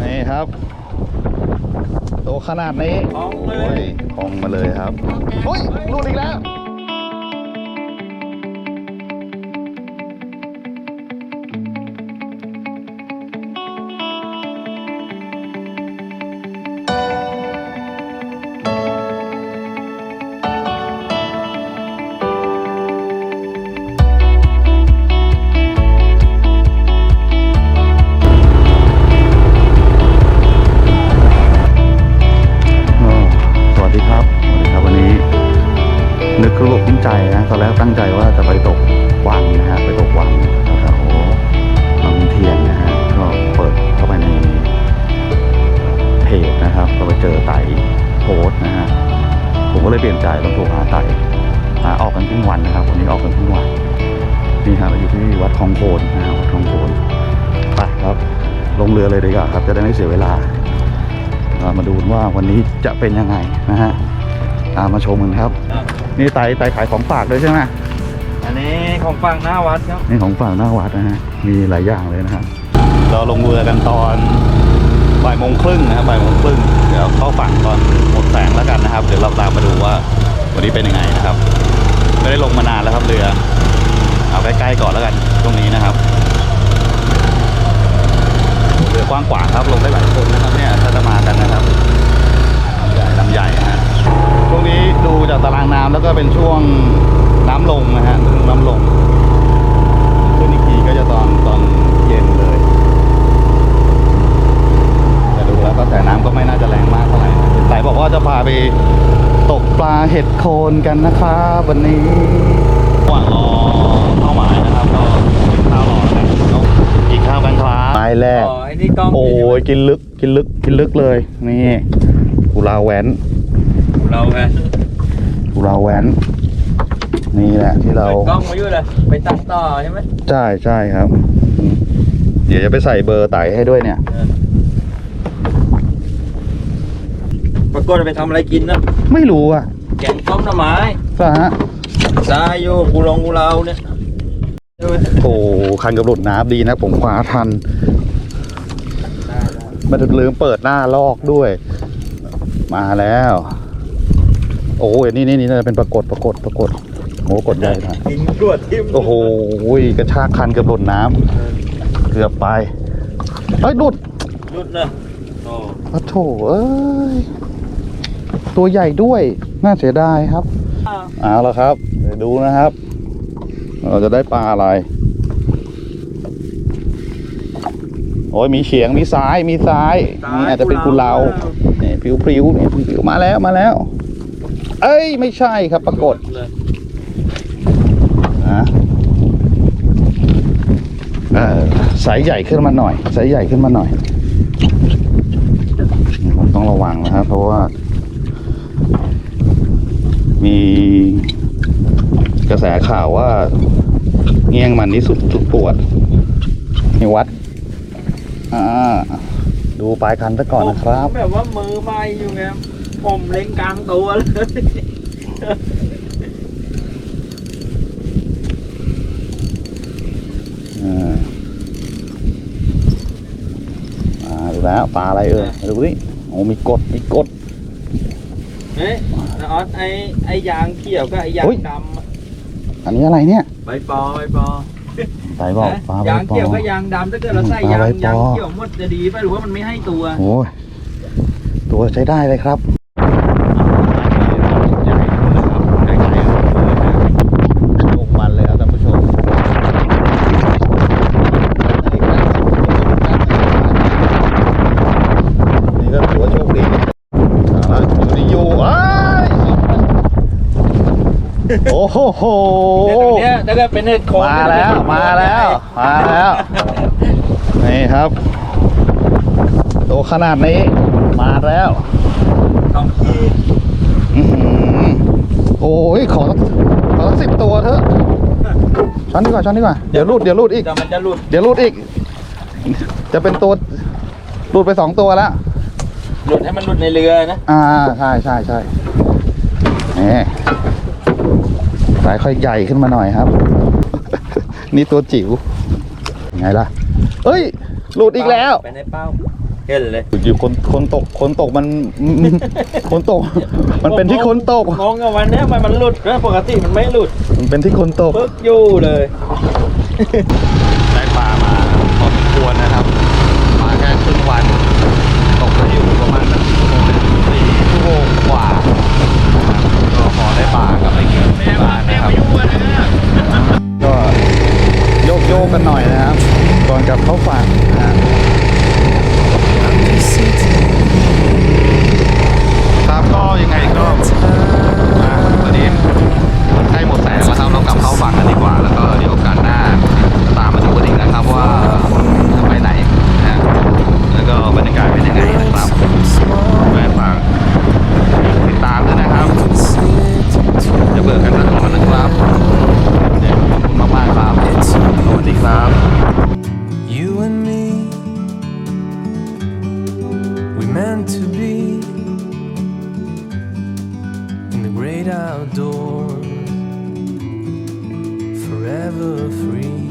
นี่ครับโตขนาดนี้ของเลโอ้ยยคองมาเลยครับ เฮ้ยรูดอีกแล้ว นึกรู้คุ้มใจนะตอนแรกตั้งใจว่าจะไปตกวังนะฮะไปตกวังแถวๆบางเทียนนะฮะก็เปิดเข้าไปในเพจนะครับ ก็ไปเจอไต่โพสนะฮะผมก็เลยเปลี่ยนใจต้องโทรหาไต่หาออกกันครึ่งวันนะครับวันนี้ออกกันครึ่งวันนี่ครับเราอยู่ที่วัดคลองโพนนะฮะวัดคลองโพนไปครับ ลงเรือเลยดีกว่าครับ จะได้ไม่เสียเวลาเรามาดูว่าวันนี้จะเป็นยังไงนะฮะตามมาชมกันครับ นี่ไต่ไต่ขายของฝากด้วยใช่ไหมอันนี้ของฝั่งหน้าวัดครับนี่ของฝากหน้าวัดนะฮะมีหลายอย่างเลยนะครับเราลงเรือกันตอนบ่ายโมงครึ่งนะครับบ่ายโมงครึ่งเดี๋ยวเข้าฝั่งตอนหมดแสงแล้วกันนะครับเดี๋ยวเราตามมาดูว่าวันนี้เป็นยังไงนะครับ ไม่ได้ลงมานานแล้วครับเรือ เอาใกล้ๆก่อนแล้วกันตรงนี้นะครับเรือกว้างขวางครับลงได้หลายคนนะครับเนี่ยถ้าจะมากันนะครับลำใหญ่ลำใหญ่นะฮะ ก็เป็นช่วงน้ำลงนะฮะช่วงน้ำลง ขึ้นอีกทีก็จะตอนตอนเย็นเลยแต่ดูแล้วก็แต่น้ำก็ไม่น่าจะแรงมากเท่าไหร่นะสายบอกว่าจะพาไปตกปลาเห็ดโคนกันนะครับวันนี้ระหว่างรอเข้าหมายนะครับก็กินข้าวรอแล้วกันต้องกินข้าวกันครับไม้แรก อ๋อไอ้นี่กล้องโอ้ยกินลึกกินลึกกินลึกเลย นี่กุลาแหวนเราไง กุลาแหวนนี่แหละที่เราเปิดกล้องมาอยู่เลยไปตัดต่อใช่ไหมใช่ใช่ครับอืมเดี๋ยวจะไปใส่เบอร์ไต่ให้ด้วยเนี่ยปรากฏว่าไปทำอะไรกินนะไม่รู้อะแกงต้มหน่อไม้สฮะซายโยกูลงกูเราเนี่ยใช่ไหมโอ้คันกับหลุดน้ำดีนะผมคว้าทันได้ได้ไมันลืมเปิดหน้าลอกด้วย มาแล้ว โอ้ยนี่นี่นี่น่าจะเป็นปรากฏปรากฏปรากฏโอ้กดใหญ่นะกินกรวดทิ่มโอ้โหกระชากคันเกับหลุดน้ำเกือบไปเฮ้ยหลุดหยุดนะโอ้โอ้โถเอ้ยตัวใหญ่ด้วยน่าเสียดายครับอ้าวเอาละครับเดี๋ยวดูนะครับ เราจะได้ปลาอะไร โอ้ยมีเฉียงมีซ้ายมีซ้ายนี่อาจจะเป็นกุเลาเนี่ยผิวพริ้วๆเนี่ยผิวๆมาแล้วมาแล้ว เอ้ยไม่ใช่ครับปรากฏเลยนะเออสายใหญ่ขึ้นมาหน่อย สายใหญ่ขึ้นมาหน่อยผมต้องระวังนะครับ เพราะว่า มีกระแสข่าวว่าเงี้ยงมันนี่สุดสุดปวดนี่วัด อ่า ดูปลายคันซะก่อนนะครับ แบบว่ามือไฟอยู่ไง ผมเล็งกลางตัวเลยอ่ามาดูแล้วปลาอะไรเอ่ยดูดิโอ้มีกดมีกดเฮ้ยนะออสไอ้ไอ้ยางเขียวกับไอ้ยาอุ๊งยดำอะอันนี้อะไรเนี่ยใบปอใบปอสายบอกนะปลาใบยางปอเขียวกับยางดำถ้าเกิดเราใส่ปลายางใบปอยางเขียวหมดจะดีไปหรือว่ามันไม่ให้ตัวโอ้ยตัวใช้ได้เลยครับลูกมันเลยครับท่านผู้ชมนี่ก็ถือว่าโชคดีเอาละอยู่ที่อยู่อ้าย โอ้โหเนี่ยตรงเนี้ยถ้าเกิดเป็นเห็ดโคนมาแล้ว มาแล้ว มาแล้ว นี่ครับตัวขนาดนี้ มาแล้วสองขีดอื้อหือโอ้ยขอสักขอสักสิบตัวเถอะช้อนดีกว่าช้อนดีกว่าเดี๋ยวรูดเดี๋ยวรูดอีก แต่มันจะหลุดเดี๋ยวรูดอีก จะเป็นตัวรูดไปสองตัวแล้ว หลุดให้มันหลุดในเรือนะ อ่าใช่ใช่ใช่นี่ สายค่อยใหญ่ขึ้นมาหน่อยครับ นี่ตัวจิ๋วไงล่ะ เอ้ย หลุดอีกแล้ว ไปในเป้าเห็นเลยอยู่คนคนตกคนตกมัน คนตก มันเป็นที่คนตกงงกับวันเนี้ยมันมันหลุดนะปกติมันไม่หลุด มันเป็นที่คนตกปึ๊กอยู่เลย ได้ปลามาพอสมควรนะครับ มาแค่ครึ่งวัน ever free.